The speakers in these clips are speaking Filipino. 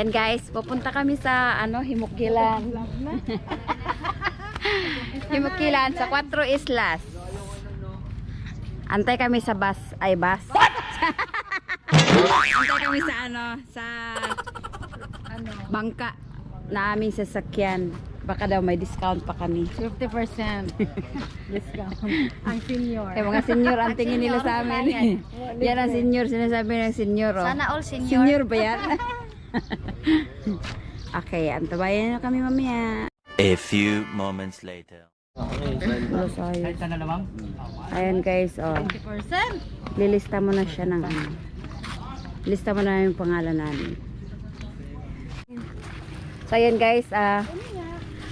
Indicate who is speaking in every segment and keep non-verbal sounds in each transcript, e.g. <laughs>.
Speaker 1: Ayan guys, pupunta kami sa ano, Himukilan. <laughs> Himukilan sa Cuatro Islas. Antay kami sa bus, ay bus. Antay kami sa ano, sa
Speaker 2: Ano?
Speaker 1: bangka na aming sasakyan. Baka daw may discount pa kami.
Speaker 2: 50% <laughs> discount. Ang senior.
Speaker 1: Eh mga senior ang tingin nila sa amin. yan ang senior, sinasabi ng senior. Oh.
Speaker 3: Sana all senior.
Speaker 1: Senior ba yan? <laughs> <laughs> okay, antabayan na kami mamaya.
Speaker 4: A few moments later.
Speaker 1: Ayan guys, oh.
Speaker 2: 50%?
Speaker 1: Lilista mo na siya ng ano. Lista mo na yung pangalan namin. So ayan guys, ah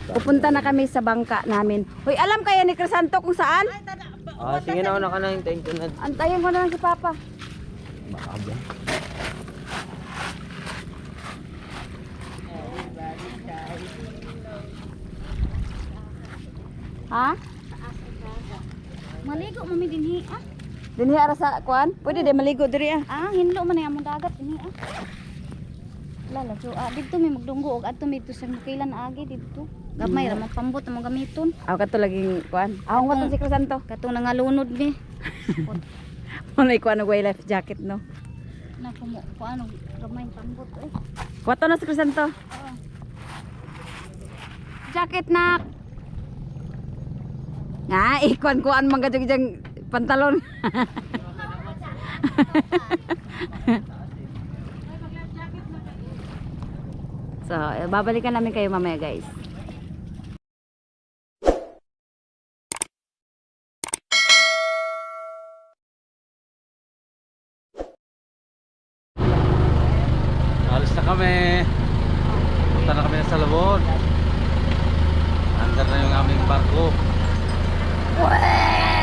Speaker 1: pupunta na kami sa bangka namin. Hoy, alam kaya ni Crisanto kung saan?
Speaker 5: Ah, sige na, una ka na hintayin ko na.
Speaker 1: Antayin ko na lang si Papa.
Speaker 5: Baka ba?
Speaker 1: Ha?
Speaker 3: Maligo mami dinhi ah.
Speaker 1: Dinhi ara sa kuan? Pwede din maligo diri ah.
Speaker 3: Ah, hinlo man among dagat dinhi ah. Lala, so ah, dito may magdunggo og adto may to sa mukilan agi dito. Gamay ra man pambot mo gamiton.
Speaker 1: Aw kato laging kuan. Aw mo si Crisanto.
Speaker 3: Katong nangalunod ni. <laughs>
Speaker 1: Wala kuan og life jacket no.
Speaker 3: Na kumo ko ano gamay pambot eh.
Speaker 1: Kuwato na si Crisanto.
Speaker 3: Oo.
Speaker 1: Jacket na. Nga, ikuan kuan man gadyo jang pantalon. <laughs> so, eh, babalikan namin kayo mamaya, guys.
Speaker 5: Alis na kami. Punta na kami sa Labon. Andar na yung aming barko. Yan,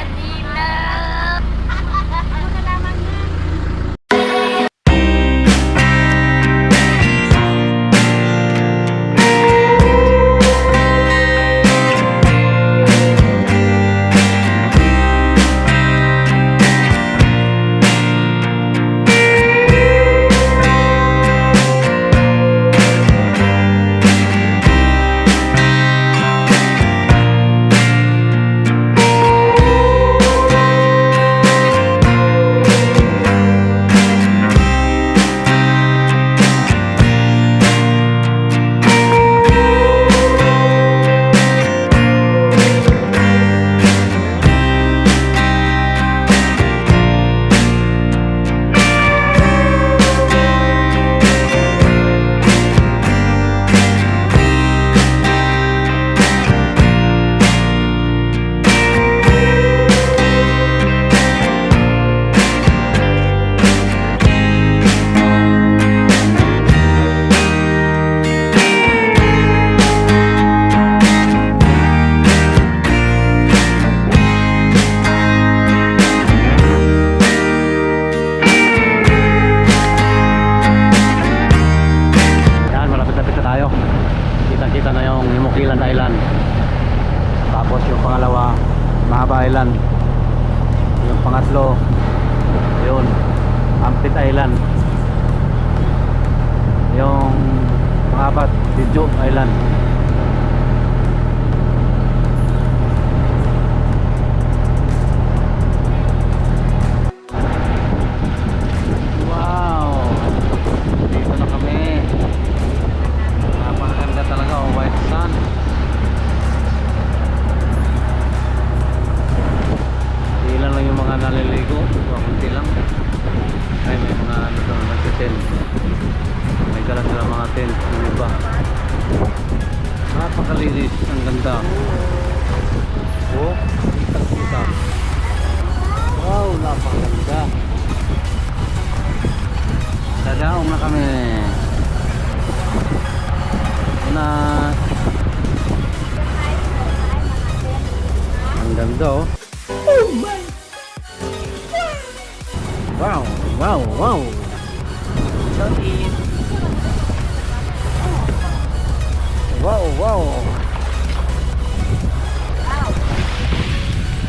Speaker 5: Wow, wow.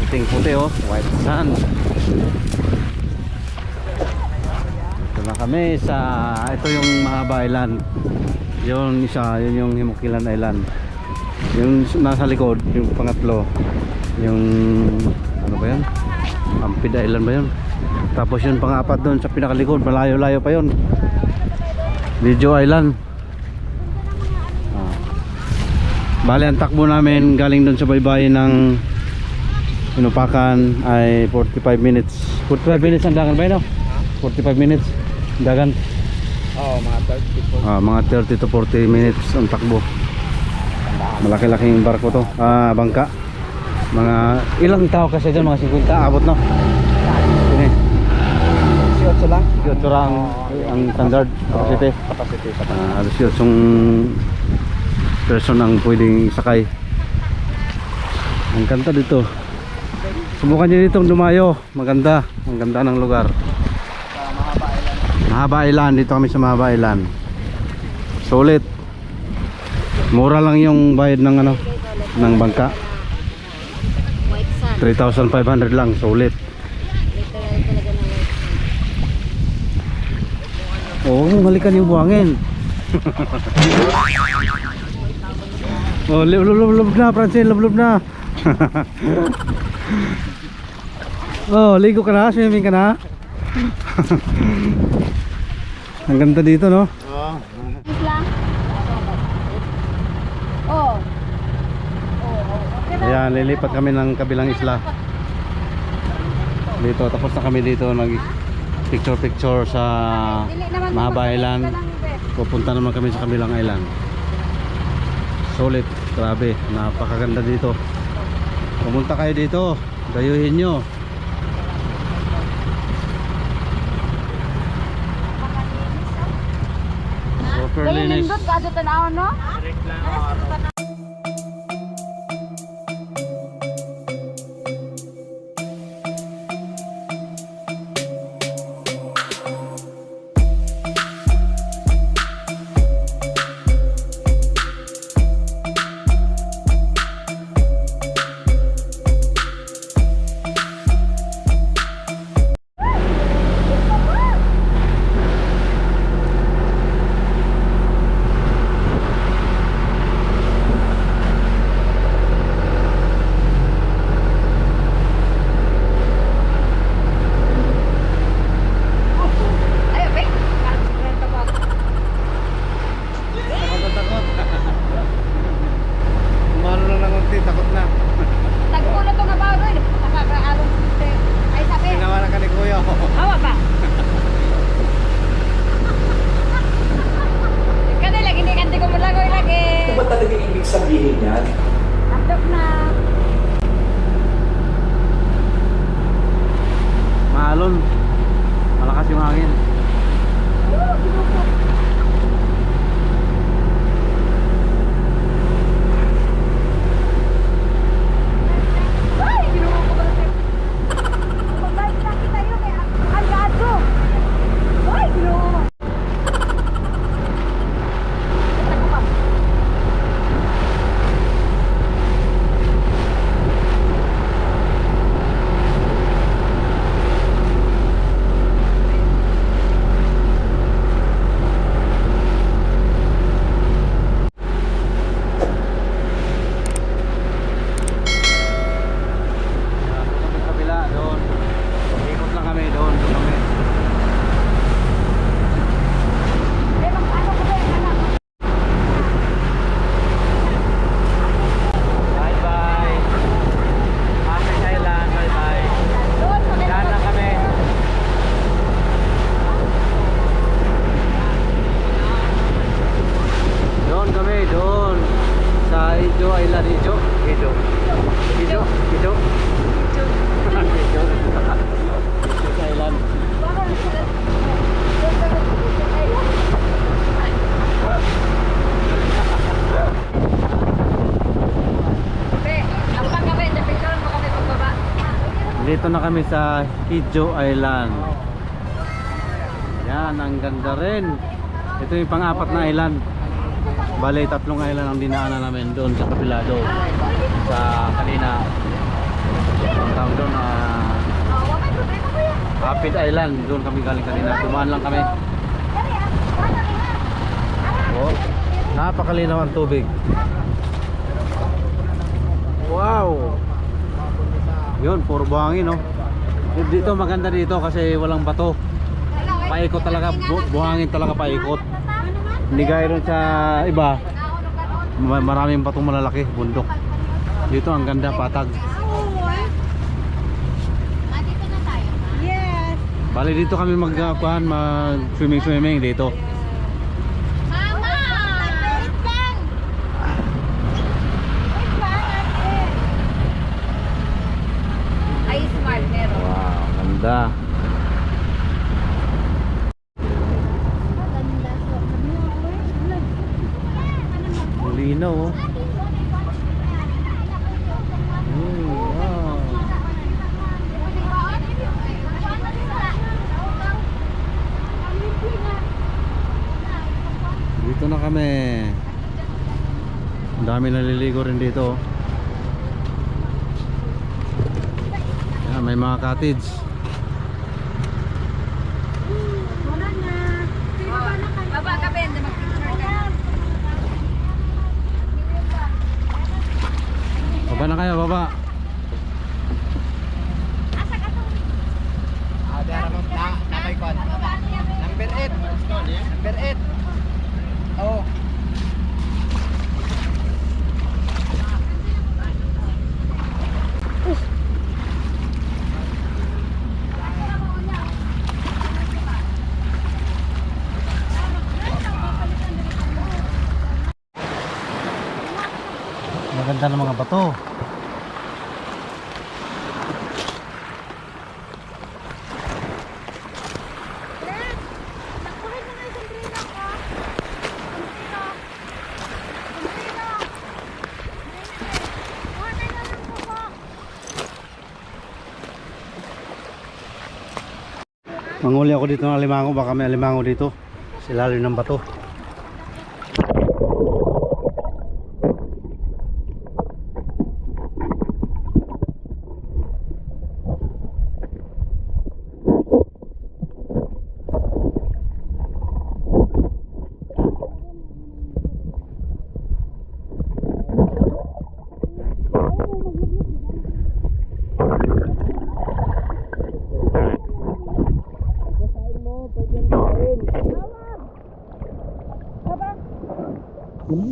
Speaker 5: Puting puti oh, white sand. Ito na kami sa ito yung Mahaba Island. Yung isa, yun yung Himukilan Island. Yung nasa likod, yung pangatlo, yung ano ba yun? Ampid Island ba yun? Tapos yung pangapat doon sa pinakalikod, malayo-layo pa yun. Video Island. Ah. Bali ang takbo namin galing doon sa baybayin ng Inupakan ay 45 minutes. 45 minutes ang dagan ba yun? no? 45 minutes dagan.
Speaker 6: Oo, mga 30
Speaker 5: Ah, mga 30 to 40 minutes ang takbo. Malaki-laking barko to. Ah, bangka. Mga ilang tao kasi doon? Mga 50 abot no? Ini.
Speaker 6: Siyot lang.
Speaker 5: Ito ang, ang standard capacity.
Speaker 6: Capacity sa
Speaker 5: Ah, alas yun yung person ang pwedeng sakay. Ang kanta dito. Subukan nyo dito dumayo. Maganda. Ang ganda ng lugar. Mahaba Island. Dito kami sa Mahaba Island. Sulit. Mura lang yung bayad ng ano ng bangka.
Speaker 3: White sand.
Speaker 5: 3,500 lang. Sulit.
Speaker 3: Literal talaga na white
Speaker 5: Oo, oh, halikan yung buhangin. <laughs> oh, lub lub lub lub na, Francine, lub lub na. <laughs> oh, ligo ka na, swimming ka na. <laughs> Ang ganda dito, no?
Speaker 6: Oo.
Speaker 3: Oh.
Speaker 5: Ayan, lilipat kami ng kabilang isla. Dito, tapos na kami dito nag picture picture sa Mahaba Island. Pupunta naman kami sa kabilang island. Solid, grabe, napakaganda dito. Pumunta kayo dito, dayuhin nyo. Super
Speaker 3: Kaya
Speaker 5: linis. Maalon. Malakas yung hangin.
Speaker 1: Ay, ginuha ko ba siya? Magbalik na kita yun eh. Ang gato. Ay, ginuha mo. Ito ko pa.
Speaker 5: Doon kami sa kabila, doon. Ikot lang kami, doon, doon kami.
Speaker 1: Eh, mag-ano ko ba yung anak?
Speaker 5: Bye bye. Happy Island, bye bye.
Speaker 1: Doon, sa
Speaker 5: Daan lang kami. Doon kami, doon. Sa Ijo Island, Ijo. Ijo. Ijo. Ijo. Ijo. Ijo Island.
Speaker 1: Ang pagkabi, picture mo kami pagbaba.
Speaker 5: Dito na kami sa Hijo Island. Yan, ang ganda rin. Ito yung pang-apat na island. Bale, tatlong island ang dinaanan namin doon sa kapila doon. Sa kanina. Ang tawag doon na Rapid Island. Doon kami galing kanina. Dumaan lang kami. Oh, napakalinaw ang tubig. Wow! Yun, puro buhangin, no? Dito maganda dito kasi walang bato. Paikot talaga, bu- buhangin talaga paikot. Hindi gaya rin sa iba, ma- maraming batong malalaki, bundok. Dito ang ganda, patag.
Speaker 1: Yes.
Speaker 5: Bali dito kami magkuhan, mag swimming swimming dito.
Speaker 3: Mama! Wait lang!
Speaker 1: Ay, smart meron.
Speaker 5: Wow, ganda. Linaw, oh. Wow. Dito na kami. Ang dami naliligo rin dito. oh. May mga cottage.
Speaker 1: Baba ka, Ben. Mag-picture ka.
Speaker 5: Baba na kayo, baba.
Speaker 6: Ah, dara mo na nakay kon. Number 8. Number 8. Oh.
Speaker 5: Maganda ng mga bato. Manguli ako dito ng alimango, baka may alimango dito. Sa ilalim ng bato.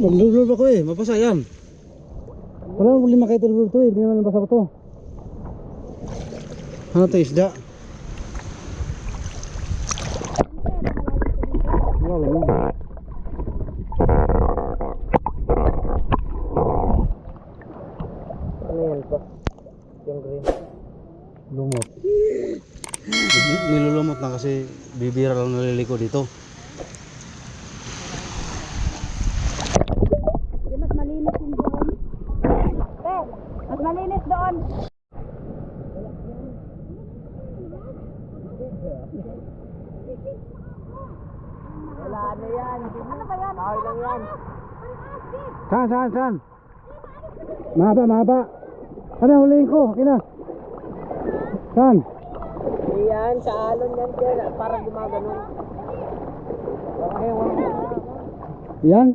Speaker 5: Maglulog ako eh, mapasa yan. Wala nang lima kayo tulog to eh, hindi naman nabasa ko to. Ano to isda? Wala lang yan.
Speaker 6: Ano yan pa? Yung green.
Speaker 5: Lumot. Nil- Nilulumot na kasi bibira lang naliliko dito.
Speaker 3: Mas malinis yung doon.
Speaker 1: Ben, mas malinis doon.
Speaker 6: Wala ano yan.
Speaker 1: Ano ba yan?
Speaker 6: Tawag lang yan.
Speaker 5: Saan? Mahaba, mahaba. Ano, huliin ko. Kina. Saan?
Speaker 6: Yan, sa alon yan. Kaya para gumaganon. Okay, wala.
Speaker 5: Yan?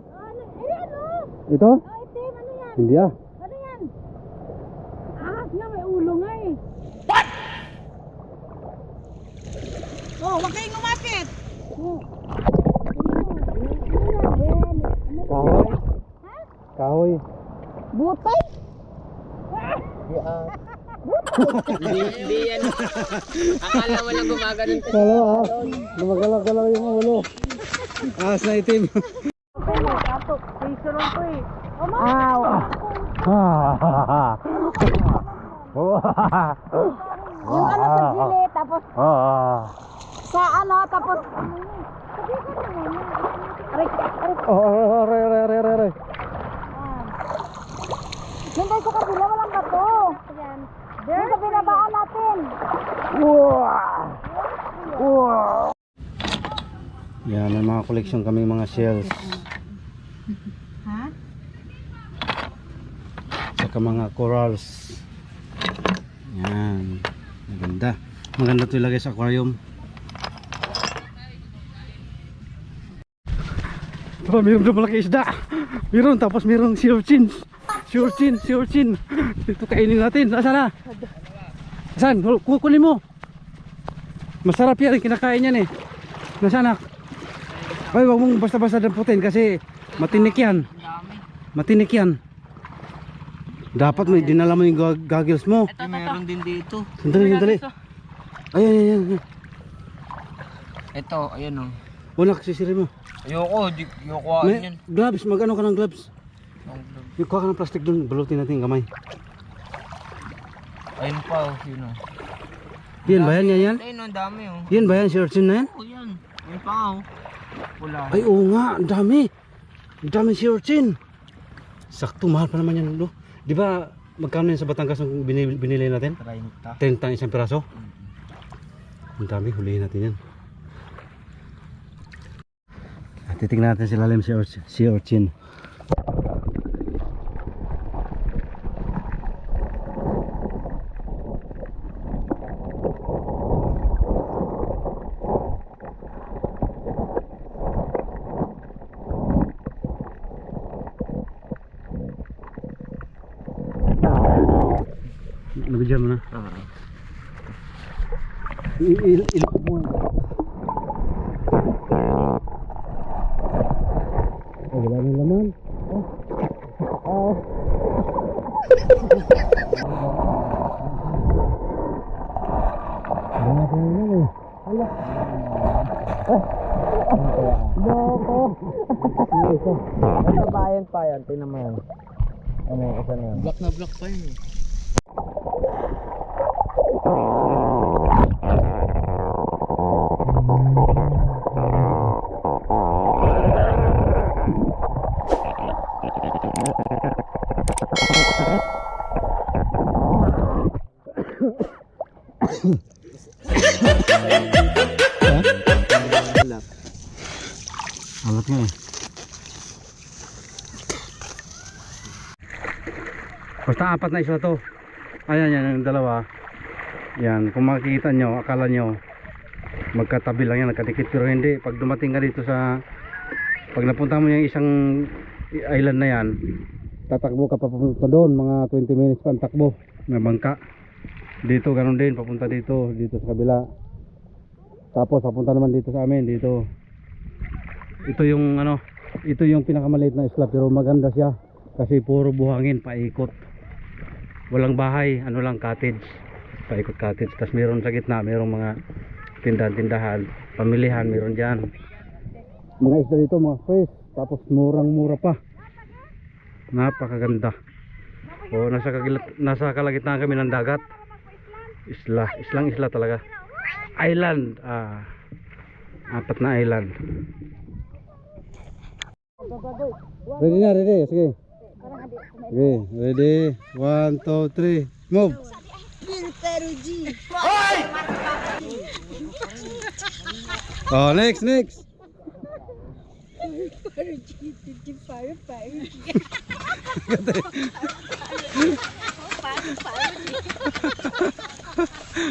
Speaker 5: Ito?
Speaker 3: Oh, itim, ano yan?
Speaker 5: Hindi ah.
Speaker 3: Ano yan? Ahas nga, may ulo nga eh.
Speaker 1: Oh, huwag kayong umapit.
Speaker 5: Kahoy. Kahoy.
Speaker 3: Butay?
Speaker 6: Hindi, yan. Akala mo lang gumaganon.
Speaker 5: Kala ah. Lumagalaw-galaw yung ulo. Ahas na itim.
Speaker 1: Wow. Yung ano sa gilid, tapos sa ano, tapos... Aray, aray.
Speaker 5: Oh, oh, re, re, re, re.
Speaker 1: Hindi sa kabila, walang bato. Doon sa binabaan natin.
Speaker 5: Yan, may mga koleksyon kami mga shells.
Speaker 2: Ha?
Speaker 5: Saka mga corals. Yan. Maganda. Maganda ito ilagay sa aquarium. Mayroon na malaki isda. Mayroon, tapos mayroon sea urchin. Sea urchin, sea urchin. Ito kainin natin. Nasaan na? Saan? Kukunin mo. Masarap yan, kinakain yan eh. Nasaan na? Ay, wag mong basta-basta damputin kasi matinik yan. Matinik yan. Dapat may dinala mo yung goggles mo.
Speaker 6: Meron din dito.
Speaker 5: Sandali, sandali. Ayan, ayan, ayan.
Speaker 6: Ito, ayan oh.
Speaker 5: Wala, sisiri mo.
Speaker 6: Ayoko, di, ayoko
Speaker 5: May gloves, mag-ano ka ng gloves. Yung kuha ka ng plastic doon, balutin natin yung kamay.
Speaker 6: Ayun pa oh, yun oh.
Speaker 5: Yan ba yan, yan, yan?
Speaker 6: Ayun oh, ang dami oh.
Speaker 5: Yan ba yan, si Urchin na yan?
Speaker 6: Oh, yan. Ayun pa oh. Wala.
Speaker 5: Ay, oo nga, ang dami. Ang dami si Urchin. Sakto, mahal pa naman yan, no? Di ba, magkano yan sa Batangas ang binili, binili natin?
Speaker 6: 30.
Speaker 5: 30 ang isang piraso? Ang dami, hulihin natin yan. Titignan natin si lalim si, Urchin, si Urchin. Nabigyan mo na.
Speaker 6: Ah.
Speaker 5: Il- il- il- mo. Oh, wala nang laman. Oh. Wala pa naman eh.
Speaker 6: Sa bayan pa yan, tingnan mo yan. Ano, isa na yan. Black na black pa yun eh.
Speaker 5: Alat nga eh. Basta apat na isla to. Ayan yan yung dalawa. Yan, kung makikita nyo, akala nyo magkatabi lang yan, nagkadikit pero hindi. Pag dumating ka dito sa pag napunta mo yung isang island na yan, tatakbo ka pa papunta doon, mga 20 minutes pa ang takbo. May bangka. Dito ganun din, papunta dito, dito sa kabila. Tapos papunta naman dito sa amin, dito. Ito yung ano ito yung pinakamaliit na isla pero maganda siya. Kasi puro buhangin paikot. Walang bahay ano lang cottage. Paikot cottage. Tapos meron sa gitna merong mga tindahan-tindahan. Pamilihan meron dyan. Mga isla dito mga fresh. Tapos murang mura pa napakaganda o nasa, kagilat, nasa kalagitnaan kami ng dagat isla islang isla talaga island ah apat na island Ready na, ready. Sige. Okay, ready. One, two, three. Move. Oh, next, next.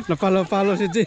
Speaker 5: Napalo-palo si Jay.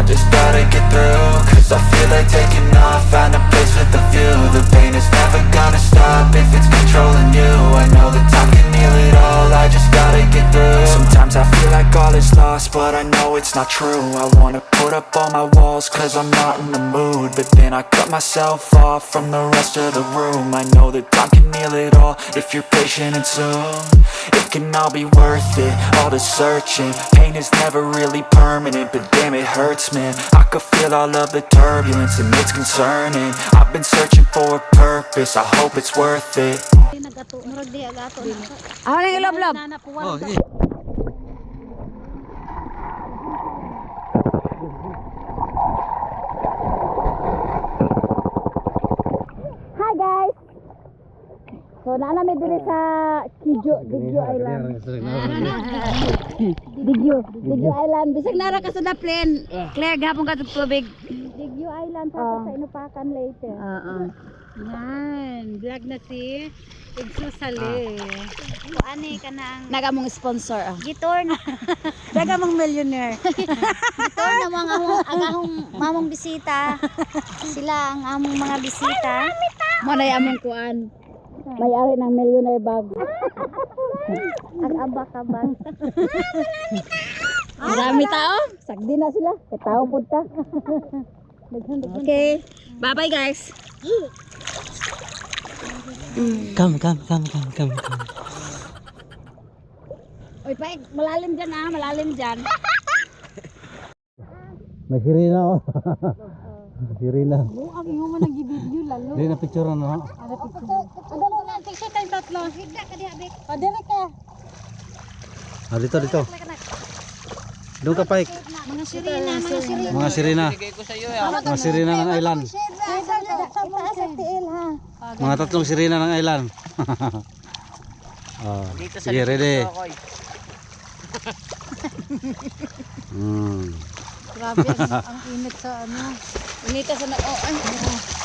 Speaker 7: I just gotta get through Cause I feel like taking off, find a place with a view. The pain is never gonna stop if it's controlling you. I know that time can heal it all, I just gotta get through. Sometimes I feel like all is lost, but I know it's not true. I wanna put up all my walls cause I'm not in the mood. But then I cut myself off from the rest of the room. I know that time can heal it all if you're patient and soon. It can all be worth it, all the searching. Pain is never really permanent but damn it hurts man I could feel all of the turbulence and it's concerning I've been searching for a purpose, I hope it's worth it
Speaker 3: Murag di agato na ako.
Speaker 1: nag-love-love.
Speaker 5: Oh, sige.
Speaker 1: So, naala may dili sa Kijo, Digyo Island. <laughs> Digyo, Digyo Island. Bisag nara ka sa daplin. Claire, gapon ka tubig.
Speaker 3: Digyo Island sa
Speaker 1: Oh.
Speaker 3: sa Inupakan later.
Speaker 1: Oo.
Speaker 2: Yan, vlog na si Igso Sali.
Speaker 3: Ko ani ka na ang
Speaker 1: Nagamong sponsor. ah.
Speaker 3: gitor <laughs> na
Speaker 2: Dagamang millionaire. <laughs>
Speaker 3: gitor na mga among ang among mamong bisita. Sila ang among mga bisita.
Speaker 1: Mo na among kuan. May-ari ng millionaire bag. <laughs>
Speaker 3: Ang abak-abak. <laughs>
Speaker 1: Marami tao. Sagdi na sila. Kay tao pud ta. Okay. Bye-bye guys.
Speaker 5: Come, come, come, come, come, come.
Speaker 1: Oy, pa, malalim dyan ah, malalim dyan.
Speaker 5: May sirena oh. <laughs> sirena.
Speaker 2: Oo, ang iyo man nag-video lalo.
Speaker 5: Hindi na picture no.
Speaker 2: Ano mo na, tatlo.
Speaker 3: Higda ka diha bek.
Speaker 2: O, dire ka.
Speaker 5: Ah, dito, dito. Doon ka, Pike.
Speaker 3: Mga sirena, mga sirena.
Speaker 5: Mga sirena. Mga sirena ng island. Mga tatlong sirena ng island. <laughs> oh, sige, ready. Mm.
Speaker 2: Grabe, ang, init sa ano.
Speaker 1: Unita sa na oh, ay.